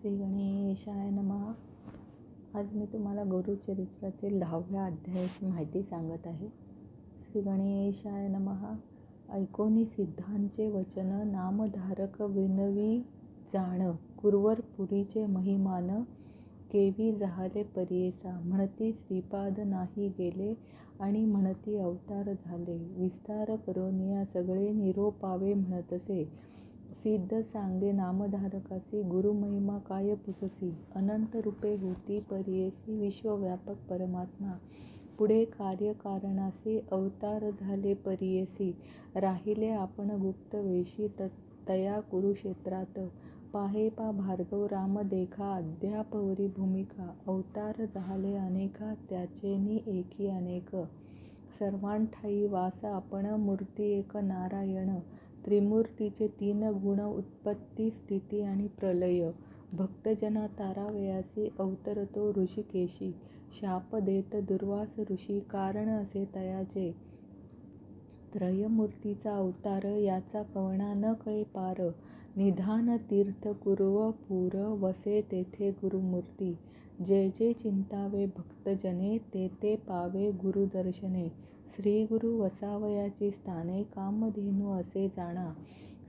श्री गणेशाय नमः. आज मी तुम्हाला गुरुचरित्राचे दहाव्या अध्यायाची माहिती सांगत आहे. श्री गणेशाय नमः. ऐकोनी सिद्धांचे वचन नामधारक विनवी जाण कुरवर पुरीचे महिमान केवी जहाले परियेसा म्हणती श्रीपाद नाही गेले आणि म्हणती अवतार झाले. विस्तार करोनिया सगळे निरोपावे म्हणतसे. सिद्ध सांगे नामधारकासी गुरुमहिमा काय पुससी अनंत रूपे होती परियेसी विश्वव्यापक परमात्मा पुढे कार्यकारणासी अवतार झाले परियेसी राहिले आपण गुप्त वेशी तया कुरुक्षेत्रात पाहे पा भार्गव राम देखा अद्यापवरी भूमिका अवतार झाले अनेका त्याचेनी एकी अनेक सर्वांठाई वास आपण मूर्ती एक नारायण त्रिमूर्तीचे तीन गुण उत्पत्ती स्थिती आणि प्रलय. भक्तजना तारावयासी अवतरतो ऋषिकेशी. शाप देत दुर्वास ऋषी कारण असे तयाचे. त्रयमूर्तीचा अवतार याचा कवणा न कळे पार. निधान तीर्थ कुर्व पूर वसे तेथे गुरुमूर्ती. जे जे चिंतावे भक्तजने ते ते पावे गुरुदर्शने. श्रीगुरु वसावयाची स्थाने कामधेनू असे जाणा.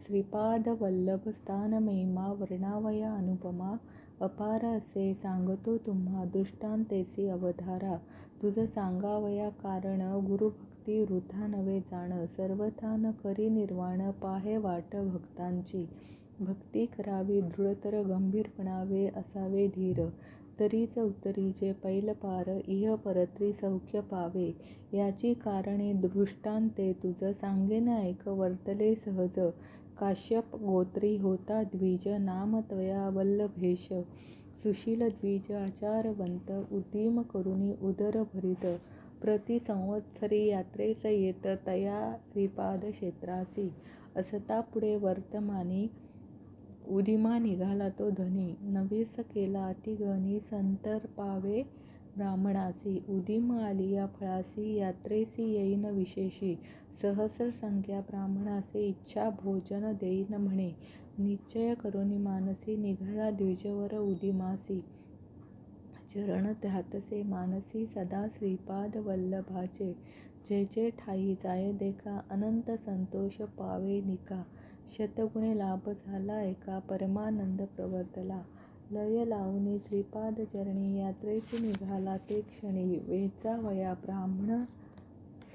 श्रीपाद वल्लभ स्थान महिमा वर्णावया अनुपमा अपार असे सांगतो तुम्हा दृष्टांतेसी अवधारा. तुझं सांगावया कारण गुरुभक्ती वृथा नवे जाण. सर्वथा करी निर्वाण पाहे वाट भक्तांची. भक्ती करावी दृढतर गंभीरपणावे असावे धीर. तरीच उतरीजे पैल पार इह परत्री सौख्य पावे याची कारणे दृष्टांते तुझ सांगेन ऐक वर्तले सहज. काश्यप गोत्री होता द्विज नाम त्वया वल्लभेश. सुशील द्विज आचारवंत उद्यम करुणी उदर भरित. प्रति संवत्सरी यात्रेस येत तया श्रीपाद क्षेत्रासी असता पुढे वर्तमानी उदिमा निघाला तो धनी. नवेस केला अतिगनी संतर पावे ब्राह्मणासी. उदिम आलिया फळासी यात्रेसी येईन विशेषी. सहस्र संख्या ब्राह्मणासे इच्छा भोजन देईन म्हणे. निश्चय करोनी मानसी निघाला द्विजवर उदिमासी. चरण ध्यातसे मानसी सदा श्रीपाद वल्लभाचे. जे जे ठाई जाय देखा अनंत संतोष पावे निका. शतगुणे लाभ झाला एका परमानंद प्रवर्तला. लय लावणी श्रीपाद चरणी यात्रेसी निघाला ते क्षणी. वेचावया ब्राह्मण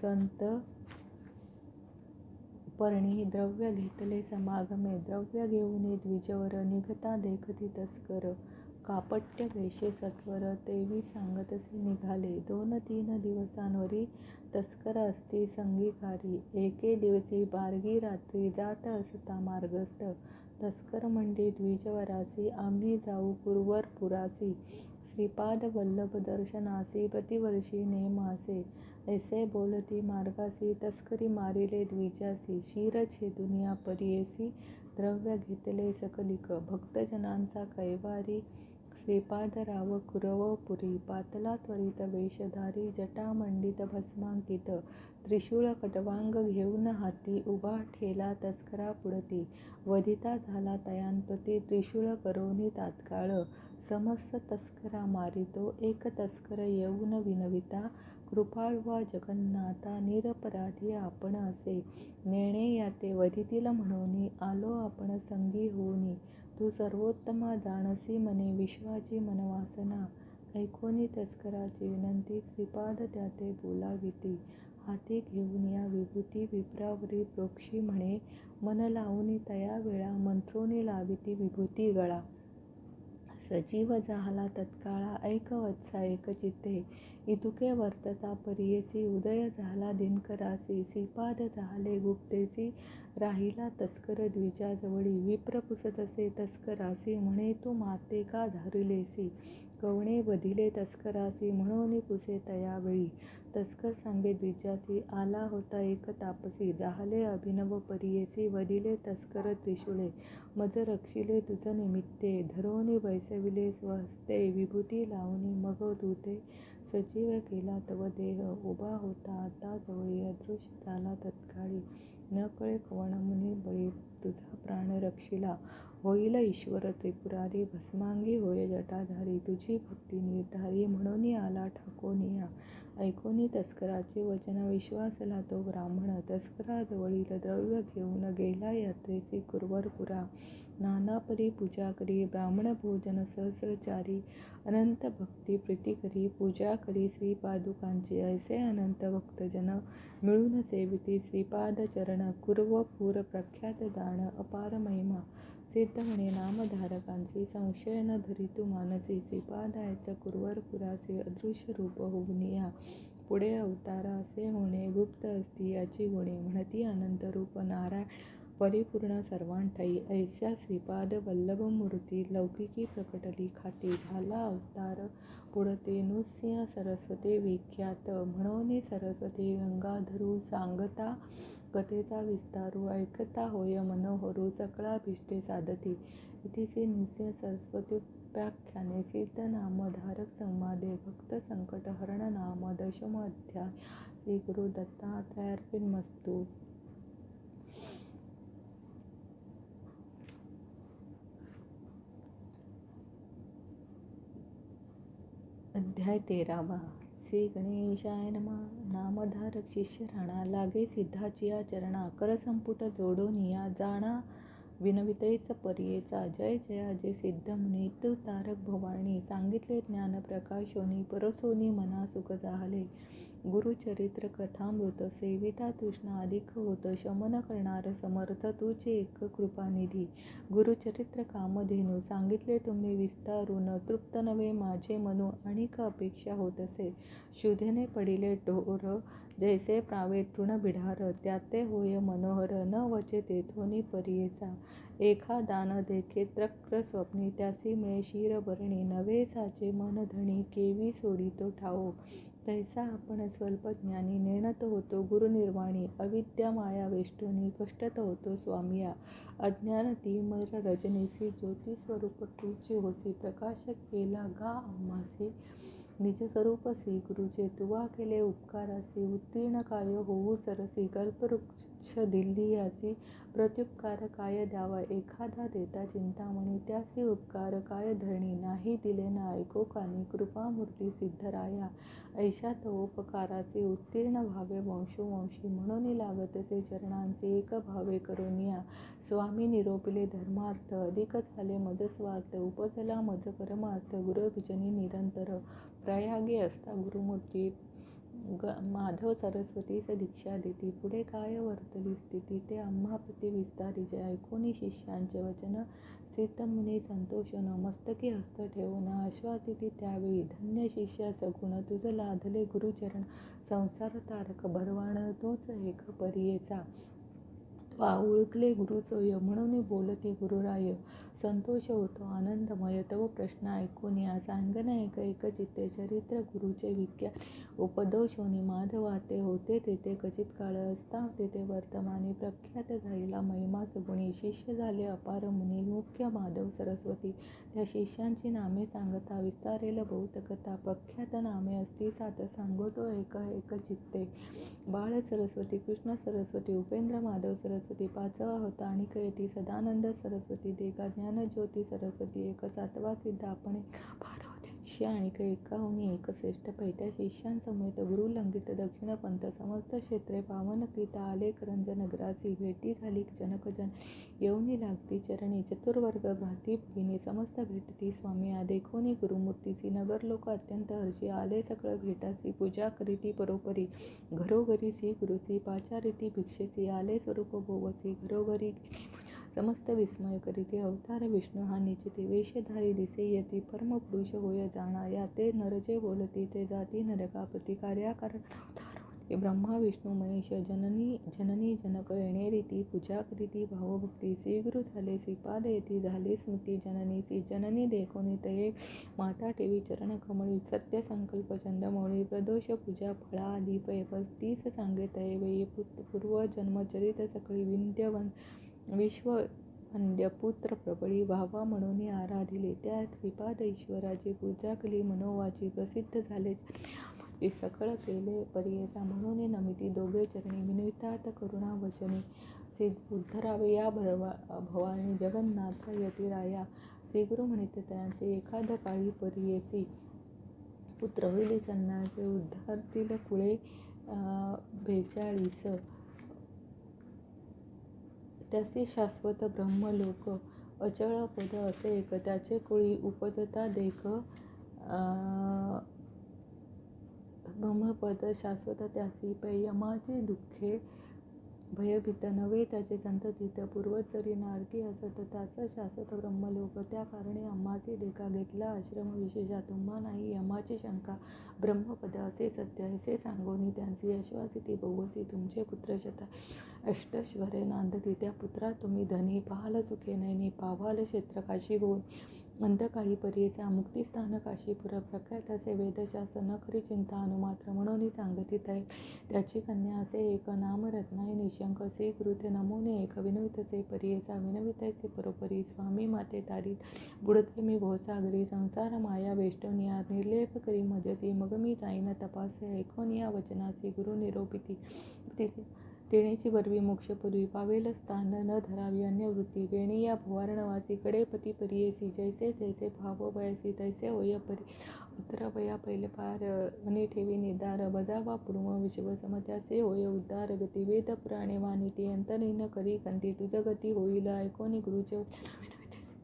संत पर्णी द्रव्य घेतले समागमे. द्रव्य घेऊन द्विजवर निघता देखती तस्कर. कापट्य वेषे सत्वर तेवी सांगतसे निघाले. दोन तीन दिवसांवरी तस्कर असती संगीकारी. एके दिवसी बारगी रात्री जात असता मार्गस्थ. तस्कर मंडी द्विजवरासी. आम्ही जाऊ पूर्वर पुरासी. श्रीपाद वल्लभ दर्शनासी. प्रतिवर्षी नेमासे ऐसे बोलती मार्गासी. तस्करी मारिले द्विजासी. शिर छेदुनिया परियेसी. द्रव्य घेतले सकलिक. भक्तजनांचा कैवारी श्रीपादराव कुरवपुरी कुरव पुरी पातला त्वरित वेषधारी जटामंडित भस्मांकित त्रिशूळ कटवांग घेऊन हाती उभा ठेला तस्करा पुढती वधिता झाला तयांप्रती त्रिशूळ करोनी तात्काळ समस्त तस्करा मारितो एक तस्कर येऊन विनविता कृपाळवा जगन्नाथा निरपराधी आपण असे नेणे याते वधितील म्हणूनी आलो आपण संगी होऊनी तू सर्वोत्तमा जाणसी मने विश्वाची मनवासना. ऐकोनी तस्कराची विनंती श्रीपाद त्याते बोलाविती. हाती घेऊन या विभूती विप्रावरी प्रोक्षी म्हणे मन लावणी तया वेळा मंत्रोनी लाविती विभूती गळा. सजीव झाला तत्काळा ऐक वत्सा एकचित्ते इतुके वर्तता परियेसी उदय झाला दिनकरासी श्रीपाद झाले गुप्तेसी राहिला तस्कर द्विजाजवळी विप्र पुसतसे तस्करासी म्हणे तू माते का धरिलेसी? कवणे वधिले तस्करासी म्हणून पुसे तयावेळी? तस्कर सांगे द्विजासी आला होता एक तापसी जाहले अभिनव परियेसी वदिले तस्कर त्रिशूळे मज रक्षिले तुझ निमित्ते धरोनी वैसविले स्वहस्ते विभूती लावणी मग दूते सजीव केला तव देह उभा होता. आता जवळी अदृश्य झाला तत्काळी. न कळे कवण मुनी बळी तुझा प्राण रक्षिला. होईल ईश्वर त्रिपुरारी भस्मांगी होय जटाधारी. तुझी भक्ती निर्धारी म्हणून आला ठाकोनिया ऐकोनी तस्कराचे वचन विश्वासला तो ब्राह्मण तस्कराजवळील द्रव्य घेऊन गेला यात्रेसी कुरवरपुरा नानापरी पूजा करी ब्राह्मण भोजन सहस्रचारी अनंत भक्ती प्रीती करी पूजा करी श्रीपादुकांचे. ऐसे अनंत भक्तजन मिळून सेविती श्रीपाद चरण कुरवपूर प्रख्यात दान अपार महिमा. सिद्ध म्हणे नामधारकांची संशय न धरितू मानसी श्रीपादायच कुरवरपुराचे अदृश्य रूप होऊनिया पुढे अवतार असे होणे गुप्त असती याची गुणे. म्हणती अनंत रूप नारायण परिपूर्ण सर्वांठाई. ऐसा श्रीपाद वल्लभ मूर्ती लौकिकी प्रकटली खाती झाला अवतार पुढते नृसिंह सरस्वती विख्यात. म्हणून सरस्वती गंगाधरू सांगता कथेचा विस्तारू ऐकता होय मनोहरू सकळाभिष्टे साधती. इतिसे नृसिंह सरस्वत्युपाख्याने सिद्ध संवादे भक्त संकट हरण नाम दशम अध्याय श्री गुरु दत्तात्रयार्पणमस्तु. अध्याय तेरावा. श्री गणेशाय नमा. नामधारक शिष्य राणा लागे सिद्धाची चरणा कर संपुट जोडोनिया जाणा विनवितैस पर्येचा जय जया जय सिद्ध तारक भवानी सांगितले ज्ञान प्रकाशोनी परसोनी मना सुख जाहले. गुरुचरित्र कथामृत सेविता तृष्णा अधिक होत शमन करणार समर्थ तुझे एक कृपानिधी. गुरुचरित्र कामधेनू सांगितले तुम्ही विस्तारून तृप्त नवे माझे मनू अनेक अपेक्षा होत असे शुधेने पडिले ढोर जैसे प्रावे तृण बिढार त्याते होय मनोहर न वचे तेथोनी परियेचा एखा दान देखे त्रक्र स्वप्नी त्यासी मिळे शिरभरणी नवे साचे मन धणी केवी सोडितो ठाओ तैसा आपण स्वल्पज्ञानी नेणत होतो गुरुनिर्वाणी अविद्या माया वेष्टोनी कष्टत होतो स्वामिया. अज्ञान तिमर रजनीसी ज्योतिस्वरूप तुझी होसी प्रकाश केला गा आम्हासी निजस्वरूपसी गुरुचे तुवा केले उपकारासी उत्तीर्ण काय होऊ सरसी कल्पवृक्ष दिल्लीयासी प्रत्युपकार काय द्यावा? एखादा देता चिंतामणी त्यासी उपकार काय धरणी? नाही दिले ना ऐको कानी कृपामूर्ती सिद्धराया. ऐशा तो उत्तीर्ण भावे वंशोवंशी म्हणून लागतसे चरणांचे एक भावे करुनिया स्वामी निरोपिले धर्मार्थ अधिक झाले मज स्वार्थ उपजला मज परमार्थ गुरुभिजनी निरंतर. प्रयागे असता गुरुमूर्ती ग माधव सरस्वतीस दीक्षा देती. पुढे काय वर्तली स्थिती? ते आम्हा प्रति विस्तारी जे ऐकोनी शिष्यांचे वचन. सिद्धमुनी संतोषन मस्तकी हस्त ठेवून आश्वासिती त्यावेळी. धन्य शिष्य सगुण तुझ लाधले गुरुचरण. संसार तारक भरवाण तूच एक परियेचा. त्वा ओळखले गुरुचोय म्हणून बोलते गुरुराय. संतोष होतो आनंदमय तव प्रश्न ऐकून या सांगन एक एक चित्ते चरित्र गुरुचे विख्या उपदोषोनी माधवाते होते. तेथे कचित काळ असता तेथे वर्तमाने प्रख्यात झालेला महिमा सगुणी शिष्य झाले. अपार मुनी मुख्य माधव सरस्वती त्या शिष्यांची नामे सांगता विस्तारेल बहुत कथा प्रख्यात नामे असती सात सांगतो एक एक चित्ते. बाळ सरस्वती कृष्ण सरस्वती उपेंद्र माधव सरस्वती पाचवा होता आणि कैती सदानंद सरस्वती देगा ज्ञानज्योती सरस्वती एक सातवा सिद्ध आपण शिष्य आणि एकाहुनी एक श्रेष्ठ पैठ्या शिष्यांसमेत गुरुलंघित दक्षिण पंथ समस्त क्षेत्रे पावन पावनकृत आले करंज नगरासी भेटी झाली जनकजन येऊनी लागती चरणी चतुर्वर्ग भ्राती भगिनी समस्त भेटती स्वामी आदेखोनी गुरुमूर्तीसी नगर लोक अत्यंत हर्षी आले सकळ भेटासी पूजा करीती परोपरी घरोघरी सी गुरुसी पाचारिती भिक्षेसी आले स्वरूप भोवसी घरोघरी समस्त विस्मय करीते अवतार विष्णू हा निचिते वेशधारी दिसे यती परमपुरुष होय जाणाया ते नरजे बोलती ते जाती नरका प्रतिकार्या कारण अवतार ब्रह्मा विष्णू महेश जननी जननी जनक येणे रीती पूजा करीती. भावभक्ती श्री गुरु झाले श्रीपाद येती झाले स्मृती जननी श्री जननी देखोनी तये माता ठेवी चरण कमळी सत्य संकल्प चंदमौळी प्रदोष पूजा फळा दीप तीस सांगे तये वेळी पूर्व जन्मचरित सकळी विंध्यवन विश्व वंद्य पुत्र प्रबळी व्हावा म्हणून आराधिले. त्या श्रीपाद ईश्वराची पूजा केली मनोवाची प्रसिद्ध झाले. सकळ केले परियेचा म्हणून नमिती दोघे चरणी विनवितात करुणा वचनी श्री उद्धरावे या भरवा भवानी जगन्नाथ यतिराया. श्रीगुरु म्हणते त्यांचे एखाद काळी परियेसी. पुत्र होईल सन्नाचे उद्धारतील कुळे बेचाळीस. त्यासी शाश्वत ब्रह्मलोक अचळ पद असे एक त्याचे कुळी उपजता देख ब्रह्मपद शाश्वत त्यासी पैयमाचे दुःखे भयभीत नव्हे त्याचे संततीत पूर्वचरी नारकी असत. त्यास शाश्वत ब्रह्मलोक त्या कारणे आम्हाचे देखा घेतला. आश्रम विशेषा तुम्हा नाही यमाची शंका. ब्रह्मपद असे सत्य असे सांगोनी त्यांची आश्वासिती बहुवसी तुमचे पुत्र शता अष्टश्वरे नांदती. त्या पुत्रा तुम्ही धनी पाहाल सुखे नैनी पावाल क्षेत्र काशी होऊन अंतकाळी परियेचा मुक्तिस्थान काशीपुर प्रख्यात असे वेदशासन खरी चिंता अनुमात्र म्हणून सांगतीत आहे त्याची कन्या असे एक नामरत्नाय निशंक से कृते नमोने एक विनवितसे परियेचा विनवितैसे परोपरी स्वामी माते तारी बुडते मी भोसागरी संसार माया वेष्टोनिया निर्लेप करी मजसी मग मी जाईन तपासे ऐकोनिया वचनासी वचनाची गुरु निरोपिती टेणीची बरवी मोक्षपूर्वी पावेल स्थान न धरावी अन्य वृत्ती वेणी या भुवारणवासी कडेपती परियेसी. जैसे तैसे भाव वयसी तैसे होय परी. उत्तर वया पहिले पार मनी ठेवी निदार. बजावा पूर्व विश्व समत्यासे होय उद्धार. गती वेद पुराणे वानिती अंतरीन करी कंती. तुझ गती होईल ऐकोनी गुरुचे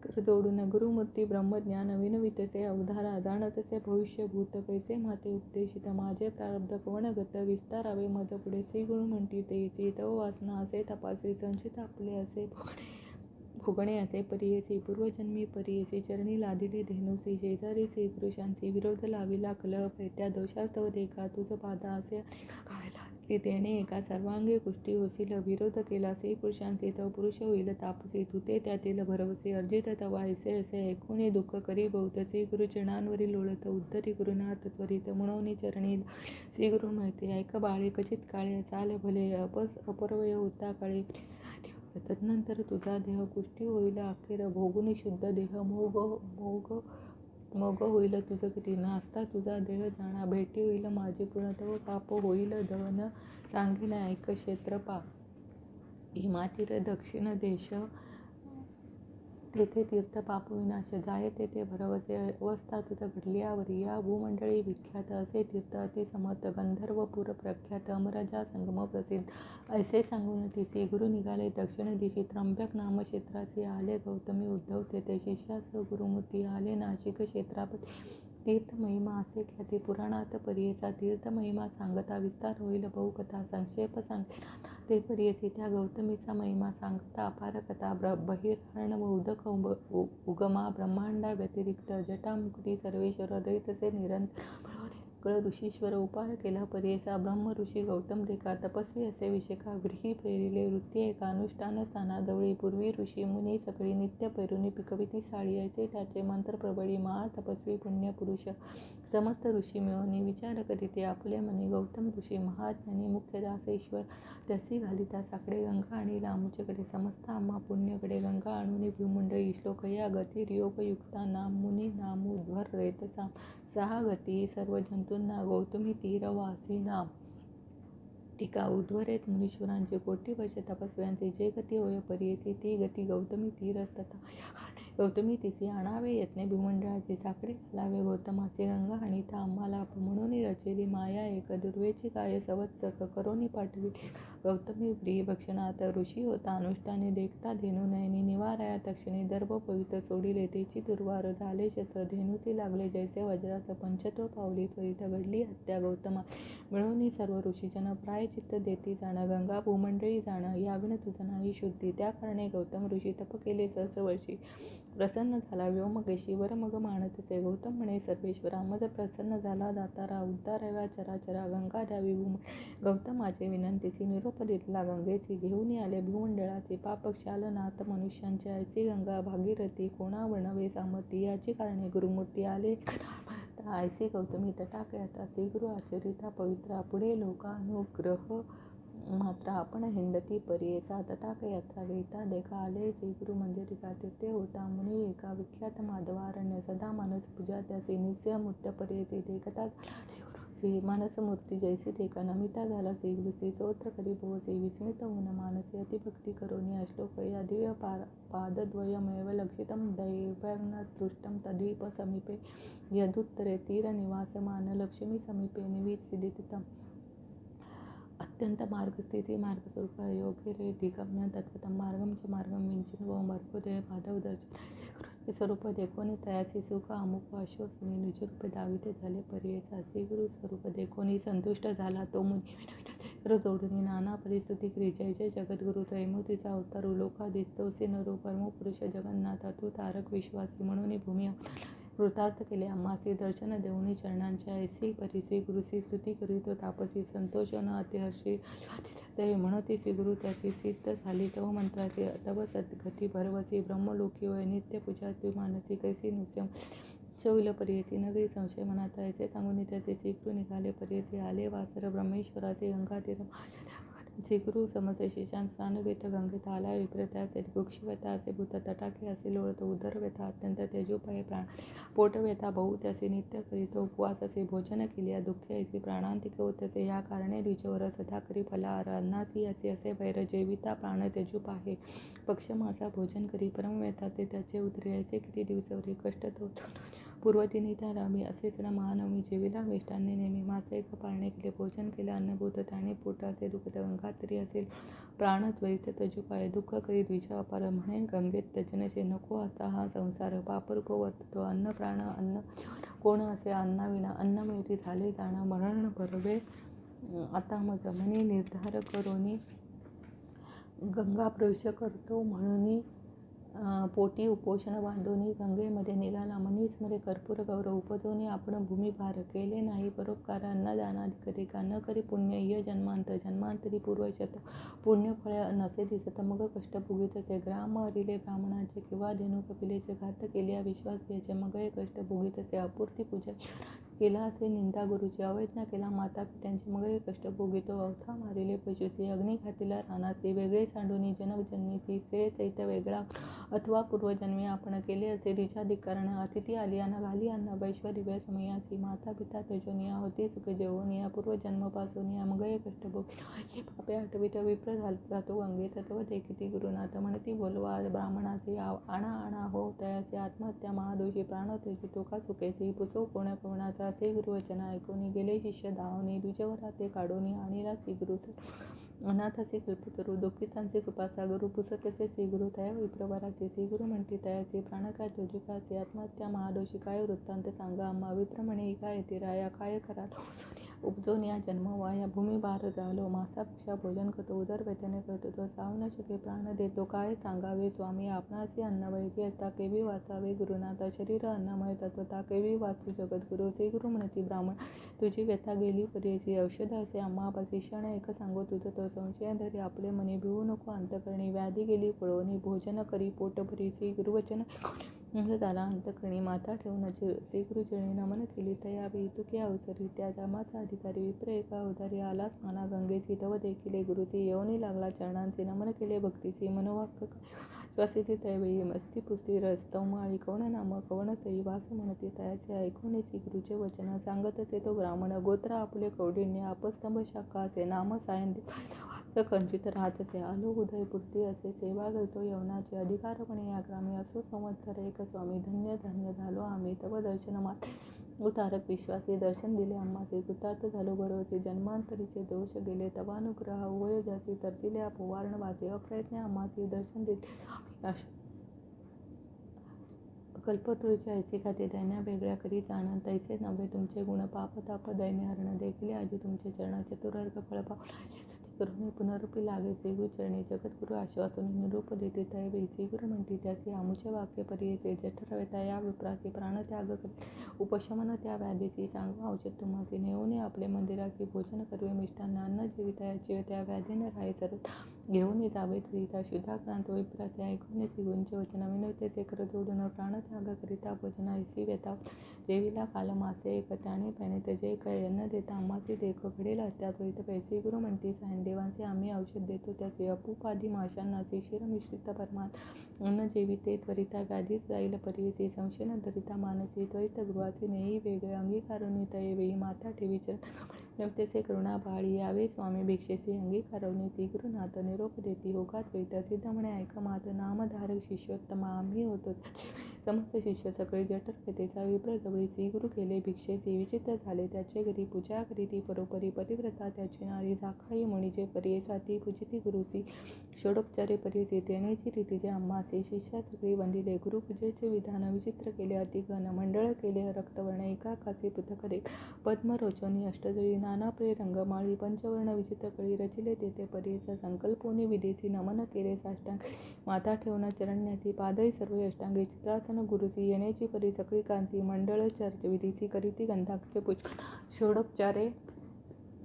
जोडून गुरुमूर्ती ब्रह्मज्ञान विनवितसे अवधारा जाणतसे भविष्य भूत कैसे माते उपदेशित माझे प्रारब्ध कवनगत विस्तारावे मज पुढे श्री गुरु म्हणती ते तव वासना असे तपासे संचित आपले असे भोगणे असे परियसी पूर्वजन्मी परियसी चरणी लादिले धेनुसी शेजारी श्री पुरुषांसी विरोध लाविला कलह त्या दोषास्तव देखा तुझ पादा असे कळायला ती एका सर्वांगी कुष्टी होशील विरोध केला. से पुरुषांचे तव पुरुष होईल तापसे तुते त्यातील भरवसे अर्जित तवा ऐसे असे ऐकून दुःख करी बहुतसे गुरुचरणांवरील ओळत उद्धरी गुरुनाथ त्वरित म्हणून चरणी. श्री गुरु मिळते ऐक बाळे कचित काळे चाल भले अपस अपरवय होता काळे. तदनंतर तुझा देह कुष्टी होईल अखेर भोगुनी शुद्ध देह मोग भोग मग होईल तुझं किती नाचता तुझा देह जाणा. भेटी होईल माझी पूर्णतव पाप होईल दहन सांगीन ऐक क्षेत्र पा हिमातीर दक्षिण देश तेथे तीर्थ पापविनाश जाय तेथे भरवसे अवस्था तुझ घडल्यावरी या भूमंडळी विख्यात असे तीर्थ अतिसमर्थ गंधर्वपुर प्रख्यात अमरजा संगम प्रसिद्ध. ऐसे सांगून तिसे गुरु निघाले. दक्षिण दिशी त्र्यंबक नाम क्षेत्राचे आले. गौतमी उद्धव तेथे शिष्यास गुरुमूर्ती आले. नाशिक क्षेत्रापती तीर्थमहिमा असे ख्याती पुराणात परियेचा तीर्थमहिमा सांगता विस्तार होईल बहुकथा संक्षेप सांगेना ते परियेचे त्या गौतमीचा महिमा सांगता अपार कथा ब्र बहिरण व उदक उगमा ब्रह्मांडा व्यतिरिक्त जटामुकुटी सर्वेश्वर दैतसे निरंतर कळ ऋषीश्वर उपाय केला परियेचा ब्रह्म ऋषी गौतम रेखा तपस्वी असे विषेका व्रीही प्रेरिले वृत्ती एका अनुष्ठान स्थानाजवळी पूर्वी ऋषी मुनी सकळी नित्य पैरुनी पिकविती साळी ऐसे त्याचे मंत्र प्रबळी महा तपस्वी पुण्य पुरुष समस्त ऋषी मिळवणी विचार करीते आपले मनी गौतम ऋषी महाज्ञानी मुख्य दासेश्वर तसी घालिता साकडे गंगा आणि लांबूच्याकडे समस्त आम्हा पुण्यकडे गंगा आणून भूमंडळी श्लोक या गतिर्योगयुक्ता योगयुक्ता नाम मुनी नामोध्वर रेतसा सहा गती सर्व जंतूंना गौतमी तीर वासी नाम. टीका उद्वरेत मुनीश्वरांचे. कोटी वर्ष तपस्व्यांचे. जे गती होय परियसी ती गती गौतमी तीर असतात. गौतमी तिसी आणावे यत्ने भूमंडळाचे साकडे घालावे. गौतमाचे गंगा आणि ता आम्हाला म्हणून रचेली माया एक दुर्वेची काय सवत्सक करोनी पाठवी. गौतमी प्रिय भक्षणात ऋषी होता. अनुष्ठाने देखता धेनू नयनी निवाराया. तक्षणी दर्भ पवित्र सोडिले. तेची दुर्वार झाले शस धेनूचे लागले जैसे वज्रास पंचत्व पावली. त्वरित घडली हत्या. गौतमा मिळवणी सर्व ऋषीजन प्रायचित्त देती जाणं. गंगा भूमंडळी जाणं. याविन तुझं नाही शुद्धी. त्या कारणे गौतम ऋषी तप केले सहस्रवर्षी प्रसन्न झाला. व्योमकेशी वर मग मानतसे गौतम म्हणे सर्वेश्वरा मज प्रसन्न झाला दातारा. उद्धाराव्या चराचरा गंगा द्यावी भूम. गौतमाचे विनंतीसी निरोप दिला गंगेसी घेऊन आले भूमंडळाचे पापक्षाल मनुष्यांच्या ऐसी गंगा भागीरथी कोणा वर्णवे सामती याची कारणे गुरुमूर्ती आले. ऐसी गौतमी तटाकयाता श्रीगुरु आचरिता पवित्रा. पुढे लोकानुग्रह मात्र आपण हिंडती परियेचा तटाक यात्रा घेता? देखा आले श्रीगुरु मंजरिका तीर्थे होता मुनी. एका विख्यात माधवारण्य सदा मानस पूजा त्याचे निश्चय मुत्य परियेचे देखता झाला श्रीगुरू श्री मानसमूर्ती जैसी ठेका नमिता झाला श्री गुरुसी स्तोत्र करी भोवसी विस्मित होऊन मानसी अतिभक्ती करोनी. अश्लोक या दिव्य पादद्वयमेव लक्षितं दैवर्णदृष्टं तदीप समीपे. यदुत्तरे तीरनिवासमान लक्ष्मी समीपे निविसिदितम् अत्यंत मार्गस्थिती मार्गस्वरूप योग्य रे दिगम्य तत्वतम मार्गम च मार्गम विंचिन व मर्गोदय पादव दर्शन स्वरूप देखोनी तयाचे सुख अमुक आश्वासनी निजरूप दाविते झाले पर्याय साचे गुरु स्वरूप देखोनी संतुष्ट झाला तो मुनी विनवित नाना परिस्थिती जय जय जगद्गुरु त्रैमूर्तीचा अवतार उलोका दिसतो से नरो परमपुरुष जगन्नाथा तू तारक विश्वासी म्हणून भूमी अवतारला कृतार्थ केले. आम्हासी दर्शन देऊनी चरणांच्या ऐसी परिसी गुरुसी स्तुती करीत तापसी संतोष न अतिहर्षी सत्य म्हणती श्री गुरु त्याची सिद्ध झाली. तव मंत्राची तव सद्गती भरवसी ब्रह्मलोकी होय. नित्य पूजा तू मानसी कैसी नुस्यम शौल परियसी नगरी संशय मनात ऐसे सांगून त्याचे श्रीकृ निघाले. परियसी आले. वासर ब्रह्मेश्वराचे गंगातीर झिगुरु समसे शिशान स्नान गंगेत आला विप्रता असे वृक्षव्यथा असे भूत तटाके असे लोळतो उदर व्यथा अत्यंत तेजोपाय प्राण पोटव्यथा बहुत असे नित्य करीत उपवास असे भोजन केले दुःख ऐसे प्राणांतिक होत असे या कारणे द्विजवर सदा करी फलार अन्नासी असे असे वैर जेविता प्राण तेजूप आहे पक्ष मासा भोजन करी परमव्यथा ते त्याचे उतरे ऐसे किती दिवसावरी कष्ट तो पूर्वदिनी त्या रामी असेच महानवमी जेवीला वेष्टांनी नेहमी मासे एक पाळणे केले भोजन केले अन्नभूत त्याने पोट असे दुखत गंगात्री असेल. प्राण तजुपाय दुःख करी द्विजापार म्हणे गंगेत तजनचे नको असता हा संसार. पापरूप वर्ततो अन्न प्राण अन्न कोण असे अन्नाविना अन्न मेरी झाले जाणं मरण भरवे आता मज मनी निर्धार करोनी गंगा प्रवेश करतो म्हणून पोटी उपोषण बांधूनी गंगेमध्ये निघाला मनीसमध्ये कर्पूर गौरव उपजवणी आपण भूमिभार केले नाही परोपकार अन्नदानाधिकरी का न करी पुण्य य जन्मांत जन्मांतरी पूर्वशत पुण्यफळ नसे दिसत. मग कष्ट भोगीत असे ग्राम हरिले ब्राह्मणाचे किंवा धेनू कपिलेचे घात केल्या विश्वास याचे मग हे कष्ट भोगीत असे अपूर्ती पूजा केला असे निंदा गुरुची अवैधना केला. माता पित्यांचे मग कष्ट भोगितो. अवथा मारिले पशुसी अग्नी खातीला रानासी वेगळे सांडूनी जनक जन्मीसी स्वे सहित वेगळा अथवा पूर्वजन्मी आपण केले असे रिचाधिकारण. अतिथी आलियाना घाली अन्न वैश्वर्य समयासी माता पिता तजोनिया होती सुख जेवोनिया पूर्वजन्मपासूनिया मग कष्ट भोगितो. पापे आठवीत विप्र जातो गंगे तत्व देखिती गुरुनाथ म्हणती बोलवा. ब्राह्मणासी आणा आणा हो तयासी आत्महत्या महादोषी प्राण तुझी तुका सुखेसी पुसो कोण कोणाचा असे गुरुवचन ऐकून गेले शिष्य धावणे द्विजवरा ते काढून आणीला श्री गुरु अनाथाचे कल्पतरू दुःखितांचे कृपासागरू पुसतसे श्रीगुरु तया विप्रवराचे श्रीगुरु म्हणते तयाचे प्राणकाय तुझिकाचे आत्महत्या महादोषी काय वृत्तांत सांगा अम्मा विप्रमणे काय येते राया काय करा उपजोन या जन्म या भूमिभार झालो मासापेक्षा भोजन करतो उदर व्यथेने करतो तो शके प्राण देतो काय सांगावे स्वामी आपणासी अन्न वैकी असता केवी वाचावे गुरुनाथा शरीर अन्नमय तत्वता केवी वाचू जगद्गुरु श्री गुरु म्हणती ब्राह्मण तुझी व्यथा गेली परियसी औषध असे आम्हापासी क्षण एक सांगो तुझं तो संशयाधरी आपले मने भिवू नको. अंतकरणी व्याधी गेली पळवणी भोजन करी पोटभरीची गुरुवचन झाला अंतकरणी माथा ठेवून श्री गुरुचरणी नमन केली तयावी तुकी अवसरी. त्या जमाचा अधिकारी विप्र एका उदारी आलास माना गंगेची तव देखील गुरुची येऊनही लागला चरणांचे नमन केले भक्तीची मनोवाक्य श्वासिती त्यावेळी मस्ती पुस्ती रस तौमाळी कवण नाम कवण सई वास म्हणते तयाचे ऐकून श्री गुरुचे वचन सांगत असे तो ब्राह्मण गोत्र आपले कौडिण्य अपस्तंभ शाखा असे नाम सायन कंचित राहत असे आलो उदयपूर्ती असे सेवा करतो. यवनाचे अधिकारपणे या ग्रामी असो. संवत्सर एक स्वामी धन्य धन्य झालो आम्ही. तव दर्शन माते. उतारक विश्वासी दर्शन दिले आम्हाचे कृतार्थ झालो बरोचे जन्मांतरीचे दोष गेले. तवानुग्रह उभय जासी तरतिले वाचे अप्रयत्न आम्हाचे दर्शन दिले कल्पतरूच्या ऐसी खाते दैन्या वेगळ्या करी जाणं तैसे नव्हे तुमचे गुण पाप ताप दैन्य हरण. देखील आजी तुमचे चरण चतुरार्ग फळ पावलाची करून पुनरुपी लागे. श्रीगुरु चरणी जगद्गुरु आश्वासन निरूप देते. तैवे श्रीगुरु म्हणते त्याचे आमुचे वाक्य परियसे जठरवेता या विप्राचे प्राणत्याग करी उपशमन त्या व्याधीसी सांगा औषध तुम्हासी नेऊने आपले मंदिराचे भोजन करवे मिष्टांना अन्न जीवितयाचे त्या व्याधीने राहे सर्व घेऊन जावे त्वरिता शुद्धाक्रांत विप्रासे ऐकून गुंचे वचन विनवतेचे कर जोडून प्राणत्यागाकरिता भोजन ऐसी व्यथा. देवीला काल मासे एक त्याने पेणे जे काय अन्न देता आम्हाचे देख घडेल हत्या त्वरित पैसे. गुरु म्हणती सायन देवांचे आम्ही औषध देतो त्याचे अपुपाधी माशांना शिशिर मिश्रित परमात अन्न जेवी ते त्वरिता व्याधीच जाईल परियसी संशयन धरिता मानसी त्वरित गृहाचे नेई वेगळे अंगीकारून तये. वेळी माथा ठेवी चरण नवतेसे करुणा बाळी यावे. स्वामी भिक्षेसी अंगीकारवणे श्री गुरुनाथ निरोप देती. होगात वेत सिद्ध म्हणे मात नामधारक शिष्योत्तमा आम्ही होतो. समस्त शिष्य सगळे जठर कथेचा विप्र जवळी श्री गुरु केले. भिक्षेसी विचित्र झाले. त्याचे घरी पूजा करीती. परोपरी पतिव्रता त्याची नारी झाकाई मुणीचे परियसा ती पूजिती गुरुसी षोडोपचारे परिसी देण्याची रीती जे आम्हासी शिष्या सगळी वंदिले. गुरुपूजेचे विधान विचित्र केले. अतिघन मंडळ केले. रक्तवर्ण एका कासी पृथक पद्मरोचनी अष्टदळी नानाप्रिय रंगमाळी पंचवर्ण विचित्र कळी रचिले तेथे परियस संकल्पोनी विधीसी नमन केले साष्टांग माता ठेवण चरण्याची पादई सर्व अष्टांगी चित्रासन गुरुसी येण्याची परी सकळी कांसी मंडळ चर्च विधीसी करीती गंधाक्ष पूजन षोडोपचारे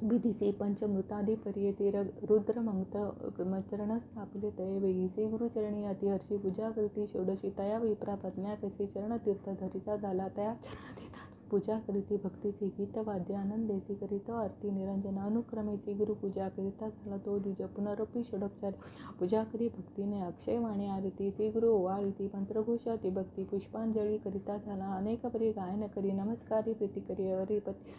विधीसी पंचमृतादी परियसी र मंत्र चरण स्थापिले तये वेगीसी श्री गुरुचरणी अतिहर्षी पूजा करती षोडशी तया विप्रा पत्न्या चरण चरणतीर्थ धरिता झाला तया चरणतीर्थ पूजा करीती भक्तीची गीत वाद्य आनंदेसी करीत आरती निरंजन अनुक्रमे गुरुपूजा गुरु पूजा करिता झाला तो द्विज. पुनरपी षडोपचार. पूजा करी भक्तीने अक्षयवाणी आरती श्री गुरु ओवाळीती मंत्रघोषाती भक्ती पुष्पांजली करिता झाला. अनेक परी गायन करी नमस्कारी प्रीती करी हरिपती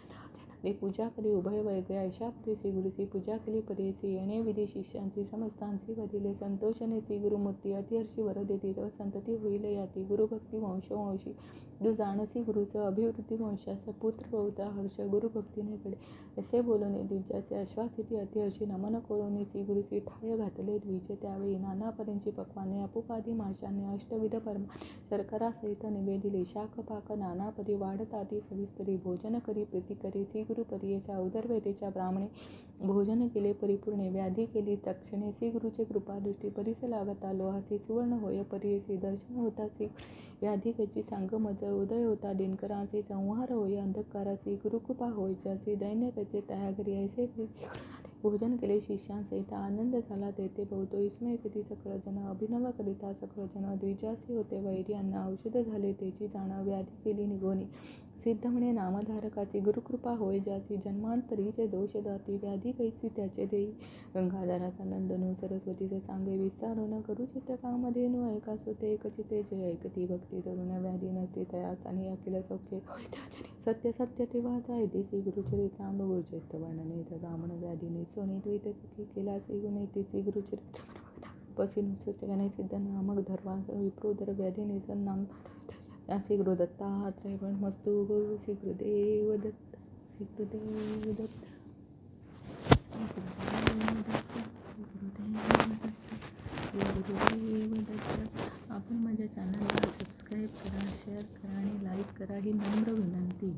ते पूजा करी उभय वैग्र्या ऐशा परीसी गुरुसी पूजा केली परीसी येणे विधी शिष्यांची समस्तांसी वदिले संतोषने श्री गुरुमूर्ती अतिहर्षी वर देती व संतती होईल याती गुरुभक्ती वंशवंशी दु जाणसी गुरुच अभिवृद्धी वंशास पुत्र बहुता हर्ष गुरुभक्तीने कडे असे बोलणे द्विजाचे आश्वासिती अतिहर्षी नमन करोनी श्री गुरुसी ठाय घातले द्विजे त्यावेळी नानापर्यंतची पक्वाने अपुपादी माशाने अष्टविध परमा शर्करासहित निवेदिले शाखपाक नाना परी वाढताती सविस्तरी भोजन करी प्रीती करी। श्री गुरु परियेचा उदरवेतेच्या ब्राह्मणे भोजन केले परिपूर्णे व्याधी केली. तक्षणे श्री गुरुचे कृपादृष्टी परिस लागता लोहासी सुवर्ण होय परियसी दर्शन होता. श्री व्याधी कची सांगमज उदय होता. दिनकरांसी संहार होय अंधकारासी गुरुकृपा होय. जसी दैन्य कचे तयागरी ऐसे भोजन केले शिष्यांसहित आनंद झाला. तेथे बहुतो विस्मय किती सकळ जन अभिनव करिता सकळ जन द्विजासी होते वैर्यांना औषध झाले. त्याची जाण व्याधी केली निघोनी. सिद्ध म्हणे नामधारकाची गुरुकृपा होय ज्यासी जन्मांतरीचे दोष दाती व्याधी कैसी त्याचे देई. गंगाधराचा नंदनू सरस्वतीचे सांगे विस्तारून करू चित्रकामध्ये नु ऐकासो ते एकचिते जय ऐकती भक्ती तरुण व्याधी नसती तया आणि अखिल सौख्य सत्य सत्य ते वाचा येते श्री गुरुचरित्रांब गुरुचरित्र वर्णने ब्राह्मण व्याधीने सोने द्वित चुकी केला श्री गुणेती श्री गुरुचरित्र पसीन सुचगणे सिद्ध नामक धर्मा व्याधी निसन नाम श्री गुरुदत्ता त्रैवण मस्तु गुरु श्री गुरुदेव दत्त श्री गुरुदेव दत्त गुरुदेव दत्त. आपण माझ्या चॅनलला सबस्क्राईब करा शेअर करा आणि लाईक करा ही नम्र विनंती.